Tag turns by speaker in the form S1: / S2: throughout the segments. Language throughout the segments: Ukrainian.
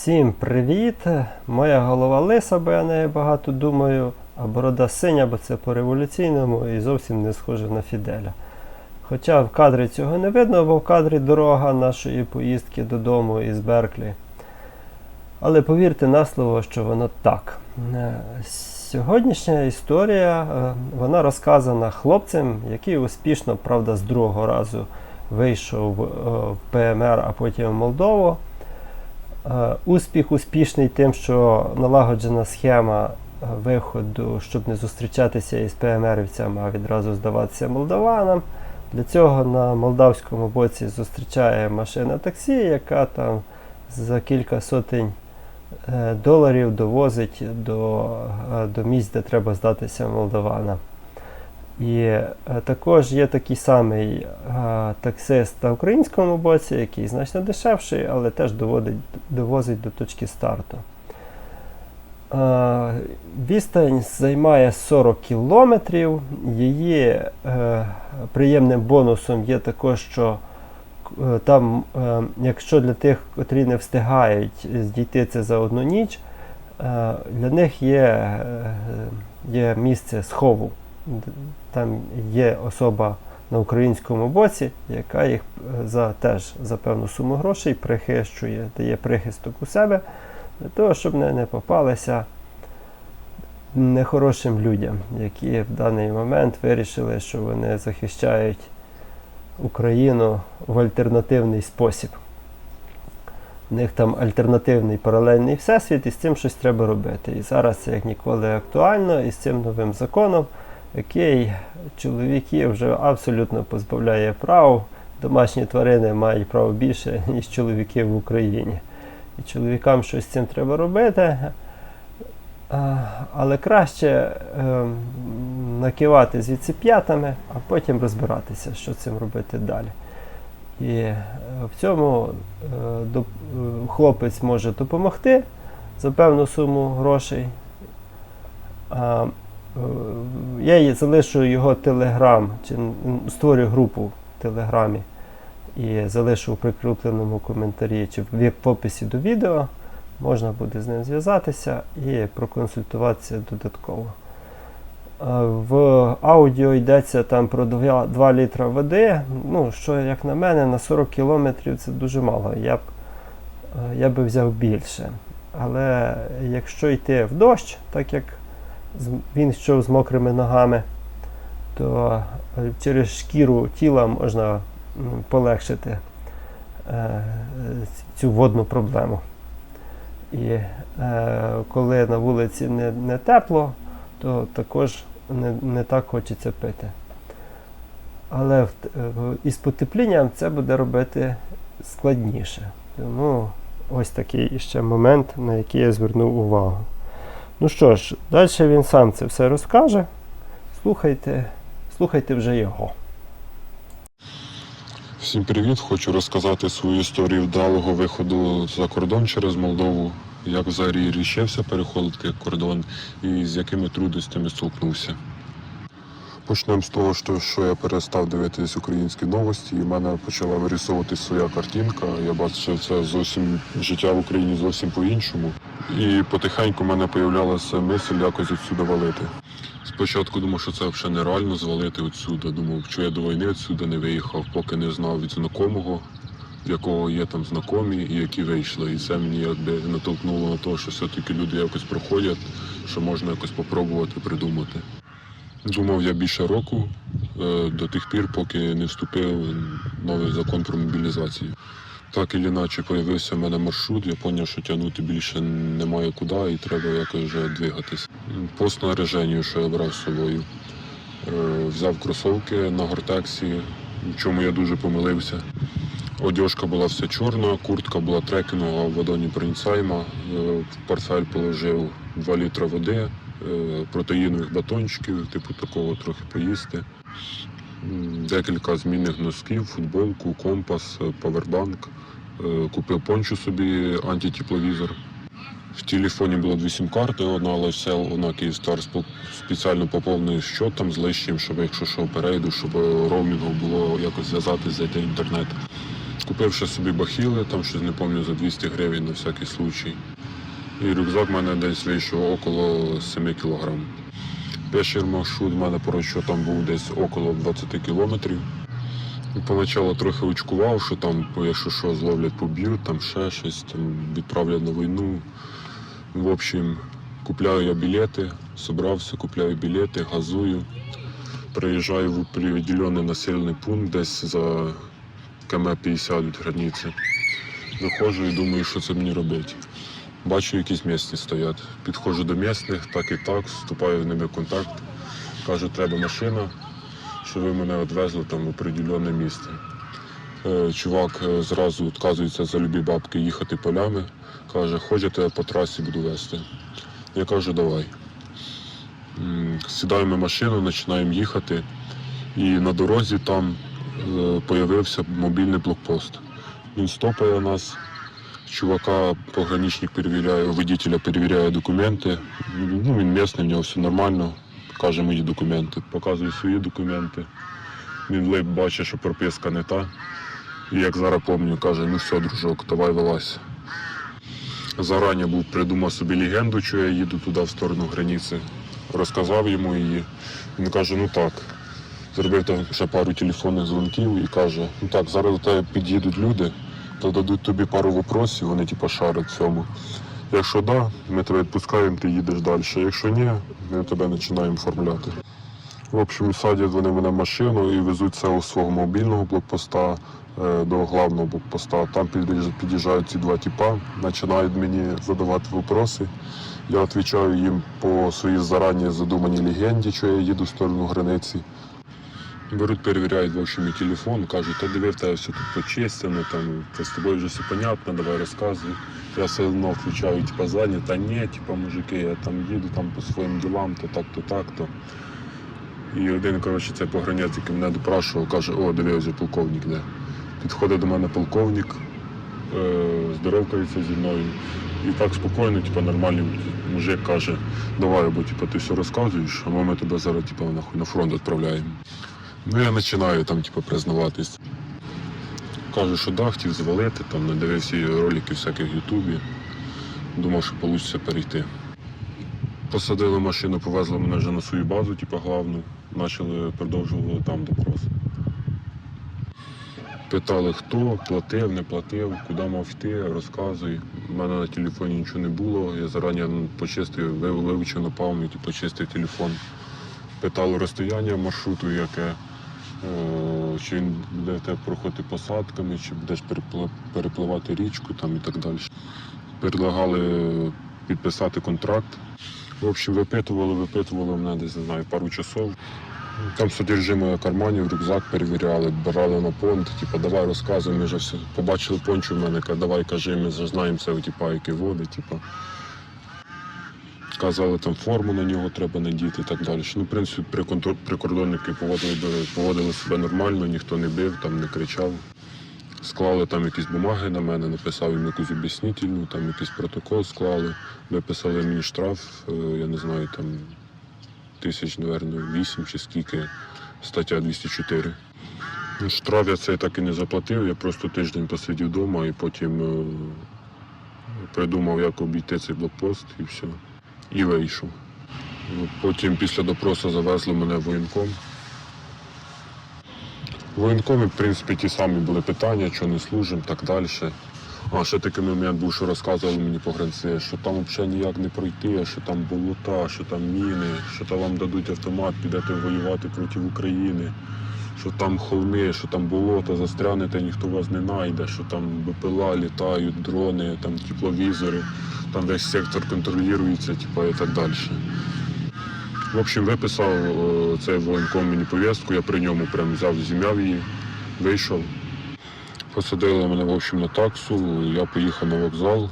S1: Всім привіт! Моя голова лиса, бо я нею багато думаю, а борода синя, бо це по-революційному і зовсім не схоже на Фіделя. Хоча в кадрі цього не видно, бо в кадрі дорога нашої поїздки додому із Берклі. Але повірте на слово, що воно так. Е, Сьогоднішня історія е, вона розказана хлопцем, який успішно, правда, з другого разу вийшов е, в ПМР, а потім в Молдову. Е, Успіх успішний тим, що налагоджена схема е, виходу, щоб не зустрічатися із ПМРівцями, а відразу здаватися молдаванам. Для цього на молдавському боці зустрічає машина таксі, яка там за кілька сотень е, доларів довозить до, до місць, де треба здатися молдаванам. І е, також є такий самий е, таксист на українському боці, який значно дешевший, але теж доводить, довозить до точки старту. Е, відстань займає 40 кілометрів. Її е, приємним бонусом є також, що е, там, е, якщо для тих, котрі не встигають здійти це за одну ніч, е, для них є, є місце схову. Там є особа на українському боці, яка їх е, за теж за певну суму грошей прихищує, дає прихисток у себе для того, щоб не, не попалися нехорошим людям, які в даний момент вирішили, що вони захищають Україну в альтернативний спосіб. У них там альтернативний паралельний всесвіт, і з цим щось треба робити. І зараз це як ніколи актуально, і з цим новим законом, який чоловіків вже абсолютно позбавляє прав. Домашні тварини мають право більше, ніж чоловіки в Україні. І чоловікам щось з цим треба робити. Але краще ем, накивати звідси п'ятами, а потім розбиратися, що цим робити далі. І е, в цьому е, е, хлопець може допомогти за певну суму грошей. Я залишу його телеграм, чи створю групу в телеграмі і залишу у прикріпленому коментарі чи в в описі до відео. Можна буде з ним зв'язатися і проконсультуватися додатково. Е, В аудіо йдеться там про 2, 2 літра води. Ну, що, як на мене, на 40 кілометрів це дуже мало. Я б, е, я би взяв більше. Але якщо йти в дощ, так як він йшов з мокрими ногами, то е, через шкіру тіла можна полегшити е, цю водну проблему. І е, коли на вулиці не, не тепло, то також не, не так хочеться пити. Але із потеплінням це буде робити складніше. Тому ось такий ще момент, на який я звернув увагу. Ну що ж, далі він сам це все розкаже. Слухайте, слухайте вже його.
S2: Всім привіт! Хочу розказати свою історію вдалого виходу за кордон через Молдову. Як взагалі рішився переходити кордон і з якими трудностями столкнувся. Почнемо з того, що, що я перестав дивитись українські новості, і в мене почала вирисовуватись своя картинка. Я бачив, це зовсім життя в Україні зовсім по-іншому. І потихеньку в мене з'являлася мисль якось відсюди валити. Спочатку думав, що це взагалі нереально звалити відсюди. Думав, що я до війни відсюди не виїхав, поки не знав від знайомого, в якого є там знайомі і які вийшли. І це мені якби натолкнуло на те, що все-таки люди якось проходять, що можна якось спробувати придумати. Думав я більше року е, до тих пір, поки не вступив новий закон про мобілізацію. Так і іначе появився в мене маршрут, я зрозумів, що тягнути більше немає куди і треба якось вже двигатись. По снаряженню, що я брав з собою. Е, Взяв кросовки на гортексі, в чому я дуже помилився. Одежка була вся чорна, куртка була трекінгова в вадоні Принцайма. В портфель положив 2 літра води, е, протеїнових батончиків, типу такого трохи поїсти. Декілька змінних носків, футболку, компас, е, павербанк. Е, Купив пончу собі антитепловізор. В телефоні було дві сім-карти, одна Lifecell, одна спо- спеціально поповнив там з лишнім, щоб якщо що перейду, щоб роумінгом було якось зв'язатися, зайти в інтернет. Купив ще собі бахіли, там щось не пам'ятаю, за 200 гривень на всякий случай. І рюкзак в мене десь вийшов около 7 кілограм. Перший маршрут в мене поруч, там був десь около 20 кілометрів. Поначалу трохи очкував, що там, якщо що, зловлять, поб'ють, там ще щось, там відправлять на війну. В общем, купляю я білети, зібрався, купляю білети, газую. Приїжджаю в определений населений пункт десь за км 50 від границі. Виходжу і думаю, що це мені робити. Бачу, якісь місні стоять. Підходжу до місних, так і так, вступаю з ними в контакт. Кажу, треба машина, що ви мене відвезли там в определене місце. Е, Чувак е, зразу відказується за любі бабки їхати полями. Каже, хочете, я по трасі буду везти. Я кажу, давай. Сідаємо в машину, починаємо їхати. І на дорозі там е, появився мобільний блокпост. Він стопає нас. Чувака пограничник перевіряє, водителя перевіряє документи. Ну, він місний, в нього все нормально. Каже мої документи. Показує свої документи. Він лип бачить, що прописка не та. І як зараз пам'ятаю, каже, ну все, дружок, давай вилазь. Зарані був придумав собі легенду, що я їду туди в сторону границі. Розказав йому її. Він каже, ну так. Зробив ще пару телефонних дзвонків і каже, ну так, зараз до тебе під'їдуть люди, то дадуть тобі пару вопросів, вони типу шарять цьому. Якщо да, ми тебе відпускаємо, ти їдеш далі. Якщо ні, ми тебе починаємо оформляти. В общем, садять вони мене машину і везуть це у свого мобільного блокпоста е, до головного блокпоста. Там під'їжджають ці два тіпа, починають мені задавати вопроси. Я відповідаю їм по своїй зарані задуманій легенді, що я їду в сторону границі. Беруть, перевіряють в общем, мій телефон, кажуть, та диви, в тебе все тут почистено, там, та з тобою вже все понятно, давай розказуй. Я все одно включаю, типа, зайнят, та ні, типа, мужики, я там їду там по своїм ділам, то так, то так, то. І один, коротше, цей погранець, який мене допрашував, каже, о, диви, ось полковник де. Підходить до мене полковник, е, здоровкається зі мною. І так спокійно, типу, нормальний мужик каже, давай, бо типу, ти все розказуєш, а ми тебе зараз типу, на фронт відправляємо. Ну я починаю там, типу, признаватись. Кажу, що да, хотів звалити, там надивився ролики всяких в Ютубі. Думав, що вийде перейти. Посадили машину, повезли мене вже на свою базу, типу, главну. Почали продовжували там допрос. Питали, хто платив, не платив, куди мав йти, розказуй. У мене на телефоні нічого не було. Я зарані почистив, вивчив на пам'ять і почистив телефон. Питали розстояння маршруту, яке, чи він буде тебе проходити посадками, чи будеш перепливати річку там і так далі. Предлагали підписати контракт. В общем, випитували, випитували мене десь не знаю, пару часов. Там содержимое карманів, рюкзак перевіряли, брали на понт, типу, давай розказуй, ми вже все побачили пончу в мене, давай кажи, ми знаємо це, типу, які води, типу. Казали, там форму на нього треба надіти і так далі. Ну, в принципі, прикордонники поводили, поводили себе нормально, ніхто не бив, там не кричав. Склали там якісь бумаги на мене, написав їм якусь об'яснительну, там якийсь протокол склали, виписали мені штраф, е, я не знаю, там тисяч, мабуть, 8 чи скільки, стаття 204. Ну, Штраф я цей так і не заплатив, я просто тиждень посидів вдома і потім е, придумав, як обійти цей блокпост і все. І вийшов. Ну, Потім після допросу завезли мене в воєнком. В воєнкомі, в принципі, ті самі були питання, що не служимо, так далі. А ще такий момент був, що розказували мені погранці, що там взагалі ніяк не пройти, що там болота, що там міни, що там вам дадуть автомат, підете воювати проти України, що там холми, що там болото, застрянете, ніхто вас не знайде, що там БПЛА літають, дрони, там тепловізори, там весь сектор контролюється, типу, і так далі. В общем, виписав о, цей воєнком мені повістку, я при ньому прям взяв, зім'яв її, вийшов. Посадили мене в общем, на таксу, я поїхав на вокзал,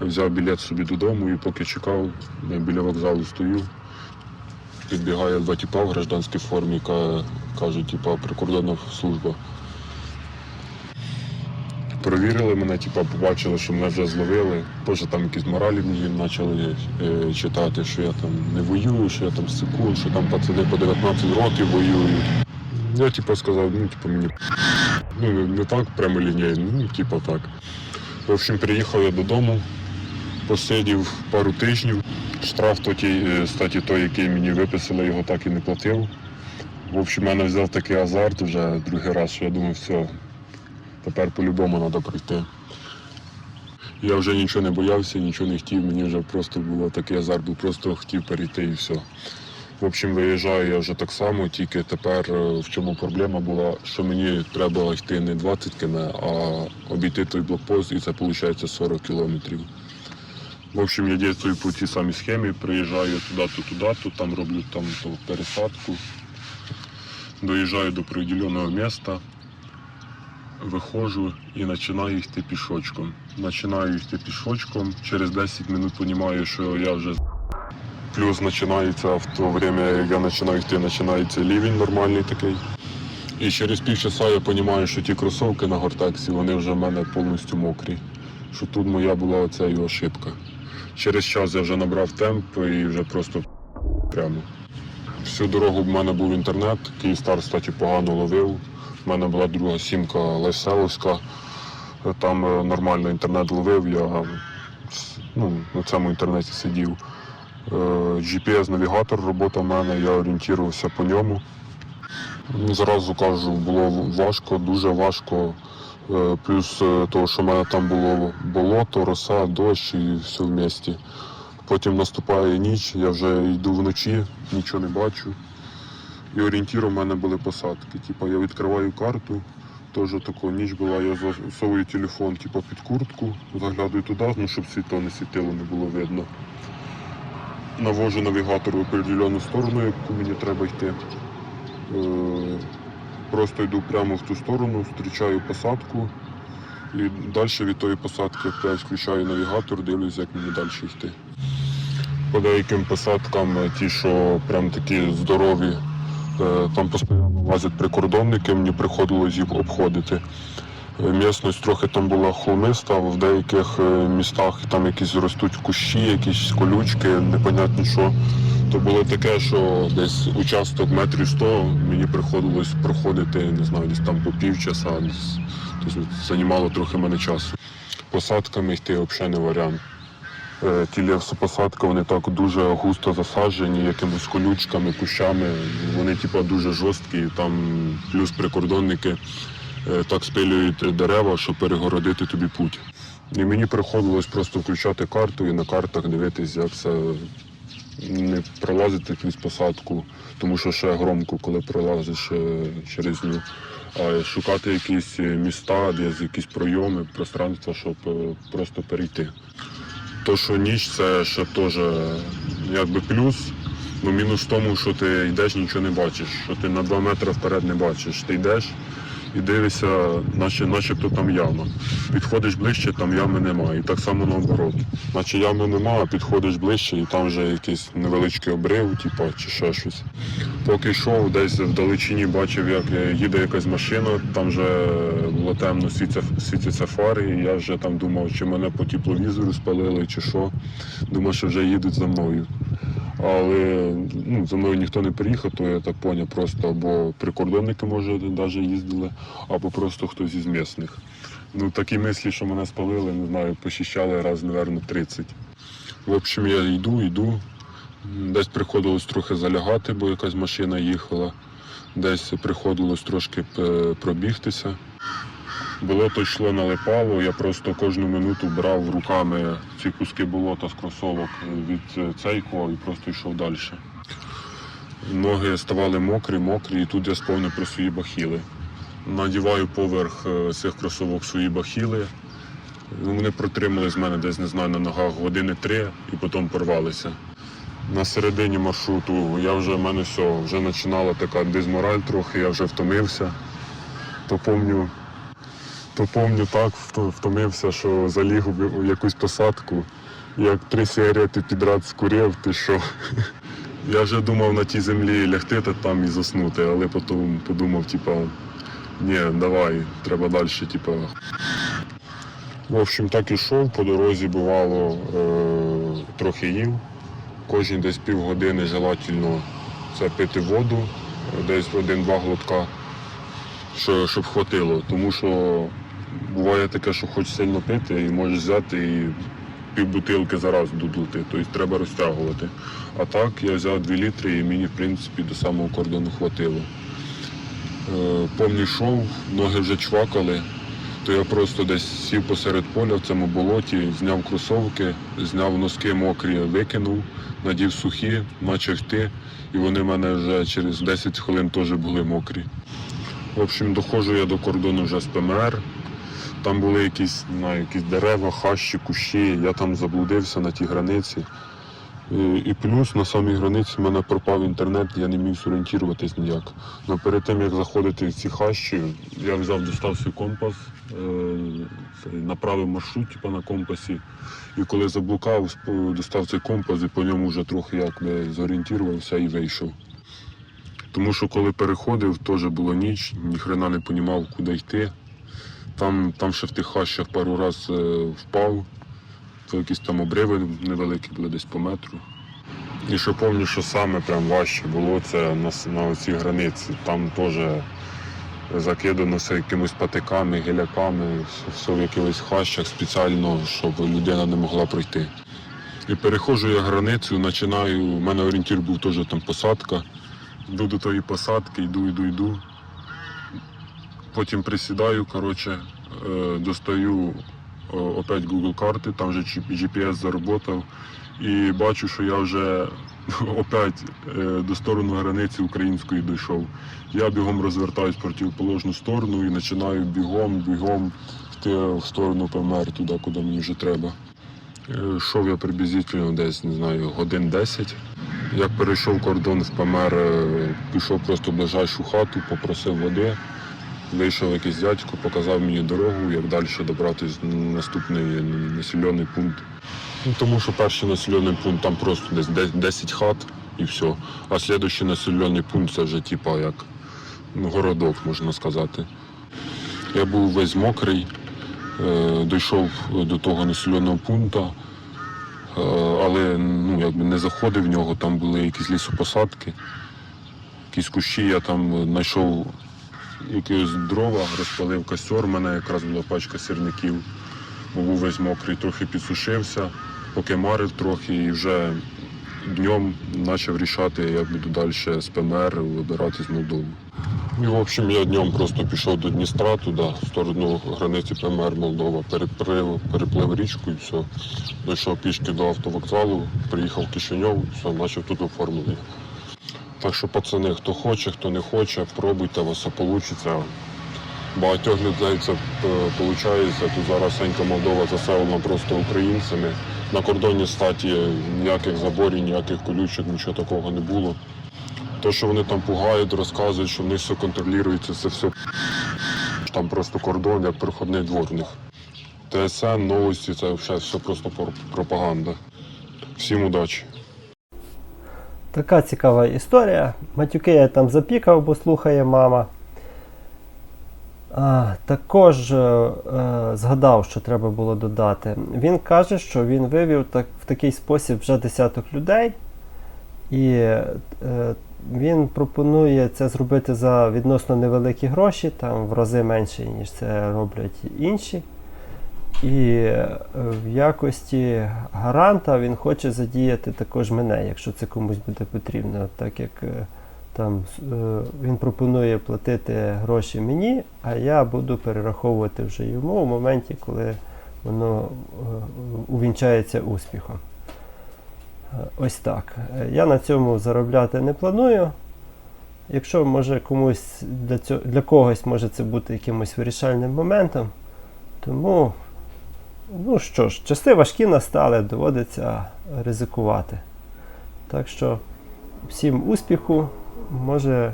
S2: взяв білет собі додому і поки чекав, я біля вокзалу стою. Підбігає два тіпа в гражданській формі, каже, типа прикордонна служба. Перевірили мене, типа, побачили, що мене вже зловили. Позже там якісь моралі мені почали е, читати, що я там не воюю, що я там секунд, що там пацани по 19 років воюють. Я типу сказав, ну типу мені ну не, не так прямо лінійно, ну типу так. В общем, приїхав я додому, посидів пару тижнів. Штраф тоді, е, статі той, який мені виписали, його так і не платив. В общем, мене взяв такий азарт вже другий раз, що я думав, все, тепер по-любому треба пройти. Я вже нічого не боявся, нічого не хотів, мені вже просто було такий азарт, був просто хотів перейти і все. В общем, виїжджаю я вже так само, тільки тепер е, в чому проблема була, що мені треба йти не 20 км, а обійти той блокпост, і це виходить 40 кілометрів. В общем, я дійствую по цій самій схемі, приїжджаю туди-то, туди-то, там роблю там то пересадку, доїжджаю до определеного міста, виходжу і починаю йти пішочком. Починаю йти пішочком, через 10 минут розумію, що я вже плюс починається в то время, як я починаю йти, починається лівень нормальний такий. І через півчаса я розумію, що ті кросовки на гортексі, вони вже в мене повністю мокрі. Що тут моя була оця і ошибка. Через час я вже набрав темп і вже просто прямо. Всю дорогу в мене був інтернет, Київстар, кстати, погано ловив. У мене була друга сімка Леселовська. Там е, нормально інтернет ловив, я ну, на цьому інтернеті сидів. Е, GPS-навігатор, робота в мене, я орієнтувався по ньому. Зразу кажу, було важко, дуже важко. Е, Плюс е, того, що в мене там було болото, роса, дощ і все в місті. Потім наступає ніч, я вже йду вночі, нічого не бачу. І орієнтіром в мене були посадки. Типа я відкриваю карту, теж тако ніч була, я засовую телефон типа, під куртку, заглядаю туди, ну, щоб світло не світило, не було видно. Навожу навігатор в определену сторону, яку мені треба йти. Е, Просто йду прямо в ту сторону, зустрічаю посадку. І далі від тої посадки опять включаю навігатор, дивлюсь, як мені далі йти. По деяким посадкам, е, ті, що прям такі здорові, там постійно лазять прикордонники, мені приходилось їх обходити. Е, Місність трохи там була холмиста, в деяких е, містах там якісь ростуть кущі, якісь колючки, непонятні що. То було таке, що десь участок метрів 100 мені приходилось проходити, не знаю, десь там по півчаса, тобто займало трохи мене часу. Посадками йти взагалі не варіант. Е, Ті лісопосадки, вони так дуже густо засаджені, якимись колючками, кущами. Вони типу, дуже жорсткі, там плюс прикордонники е, так спилюють дерева, щоб перегородити тобі путь. І мені приходилось просто включати карту і на картах дивитися, як це не пролазити крізь посадку, тому що ще громко, коли пролазиш е, через нього. А шукати якісь міста, десь якісь пройоми, пространства, щоб просто перейти. То, що ніч, це ще теж якби плюс. Ну, мінус в тому, що ти йдеш, нічого не бачиш, що ти на 2 метри вперед не бачиш. Ти йдеш і дивишся, наче, начебто там яма. Підходиш ближче, там ями немає. І так само наоборот. Наче ями немає, а підходиш ближче і там вже якийсь невеличкий обрив, типу, чи ще щось. Поки йшов, десь вдалечині бачив, як е, їде якась машина, там вже було темно, світяться фари, і я вже там думав, чи мене по тепловізору спалили, чи що. Думав, що вже їдуть за мною. Але ну, за мною ніхто не приїхав, то я так поняв, просто або прикордонники, може, навіть їздили, або просто хтось із місних. Ну, такі мислі, що мене спалили, не знаю, пощищали раз, мабуть, 30. В общем, я йду, йду. Десь приходилось трохи залягати, бо якась машина їхала. Десь приходилось трошки е, пробігтися. Болото йшло налипало, я просто кожну минуту брав руками ці куски болота з кросовок від е, цейко і просто йшов далі. Ноги ставали мокрі, мокрі, і тут я сповнив про свої бахіли. Надіваю поверх е, цих кросовок свої бахіли. Вони протримали з мене десь, не знаю, на ногах години три і потім порвалися. На середині маршруту я вже в мене все, вже починала така дизмораль трохи, я вже втомився. То помню, то помню так вто- втомився, що заліг у- якусь посадку, як три сигарети підряд скурив, ти що. Я вже думав на тій землі лягти та там і заснути, але потім подумав, типа, ні, давай, треба далі, типа. В общем, так і йшов, по дорозі бувало е- трохи їв. Кожні десь півгодини желательно це пити воду, десь один-два глотка. що, щоб хватило. Тому що буває таке, що хочеш сильно пити і можеш взяти і півбутилки зараз додути, тобто треба розтягувати. А так я взяв 2 літри і мені, в принципі, до самого кордону хватило. Е, Повний шов, ноги вже чвакали, то я просто десь сів посеред поля в цьому болоті, зняв кросовки, зняв носки мокрі, викинув, надів сухі, почав йти, і вони в мене вже через 10 хвилин теж були мокрі. В общем, доходжу я до кордону вже з ПМР. Там були якісь, знаю, якісь дерева, хащі, кущі. Я там заблудився на тій границі. І, плюс на самій границі в мене пропав інтернет, я не міг зорієнтуватись ніяк. Но перед тим як заходити в ці хащі, я взяв, достав свій компас, е, направив маршрут типу, на компасі. І коли заблукав, достав цей компас і по ньому вже трохи якби зорієнтувався і вийшов. Тому що коли переходив, теж було ніч, ніхрена не розумів, куди йти. Там, там ще в тих хащах пару раз е, впав, то якісь там обриви невеликі були десь по метру. І що пам'ятаю, що саме прям важче було це на, на цій границі. Там теж закидано все якимись патиками, гіляками, все в якихось хащах спеціально, щоб людина не могла пройти. І переходжу я границю, починаю, у мене орієнтір був теж там посадка. Йду до тої посадки, йду, йду, йду. Потім присідаю, коротше, е, достаю е, опять Google карти, там вже GPS заработав. І бачу, що я вже опять е, до сторони границі української дійшов. Я бігом розвертаюсь в противоположну сторону і починаю бігом, бігом йти в сторону ПМР, туди, куди мені вже треба. Йшов я приблизительно десь, не знаю, годин 10. Як перейшов кордон в ПМР, пішов просто в ближайшу хату, попросив води. Вийшов якийсь дядько, показав мені дорогу, як далі добратися на наступний населений пункт. Ну, тому що перший населений пункт там просто десь 10 хат і все. А слідуючий населений пункт це вже типа як ну, городок, можна сказати. Я був весь мокрий, е, дійшов до того населеного пункту, е, але ну, якби не заходив в нього, там були якісь лісопосадки, якісь кущі, я там знайшов якісь дрова, розпалив костер, в мене якраз була пачка сірників. Був весь мокрий, трохи підсушився, поки марив трохи і вже днем почав рішати, як буду далі з ПМР вибирати з Молдови. І, в общем, я днем просто пішов до Дністра туди, в сторону границі ПМР Молдова, переплив, переплив річку і все. Дійшов пішки до автовокзалу, приїхав в Кишиньов, все, почав тут оформлення. Так що, пацани, хто хоче, хто не хоче, пробуйте, у вас все вийде. Багатьох людей це виходить. Тут зараз Сенька Молдова заселена просто українцями. На кордоні статі ніяких заборів, ніяких колючок, нічого такого не було. То, що вони там пугають, розказують, що в них все контролюється, це все там просто кордон, як проходний двор в них. ТСН, новості, це все просто пропаганда. Всім удачі!
S1: Така цікава історія. Матюки я там запікав, бо слухає мама. А, також е, е, згадав, що треба було додати. Він каже, що він вивів так, в такий спосіб вже десяток людей, і е, він пропонує це зробити за відносно невеликі гроші, там в рази менше, ніж це роблять інші. І е, в якості гаранта він хоче задіяти також мене, якщо це комусь буде потрібно, так як е, там е, він пропонує платити гроші мені, а я буду перераховувати вже йому в моменті, коли воно увінчається успіхом. Ось так. Я на цьому заробляти не планую. Якщо може комусь для, цього, для когось може це бути якимось вирішальним моментом, тому Ну що ж, часи важкі настали, доводиться ризикувати. Так що всім успіху, може,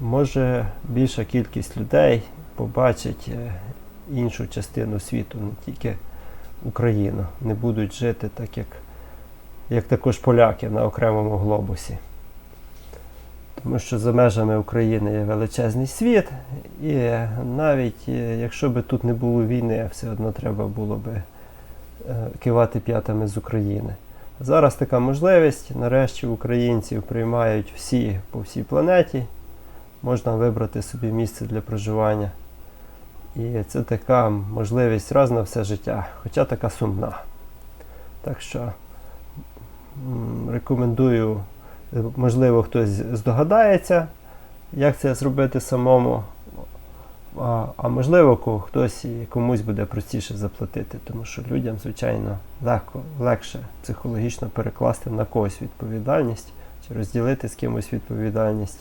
S1: може більша кількість людей побачить е, іншу частину світу, не тільки Україну. Не будуть жити так, як, як також поляки на окремому глобусі. Тому що за межами України є величезний світ, і навіть е, якщо би тут не було війни, все одно треба було би е, кивати п'ятами з України. Зараз така можливість. Нарешті українців приймають всі по всій планеті. можна вибрати собі місце для проживання. І це така можливість раз на все життя, хоча така сумна. Так що рекомендую, можливо, хтось здогадається, як це зробити самому. А, а можливо, хтось комусь буде простіше заплатити, тому що людям, звичайно, легко, легше психологічно перекласти на когось відповідальність чи розділити з кимось відповідальність.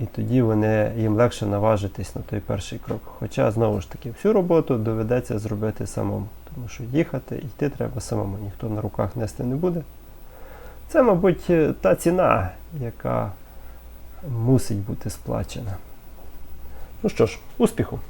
S1: І тоді вони, їм легше наважитись на той перший крок. Хоча, знову ж таки, всю роботу доведеться зробити самому, тому що їхати, йти треба самому, ніхто на руках нести не буде. Це, мабуть, е, та ціна, яка мусить бути сплачена. Ну що ж, успіху!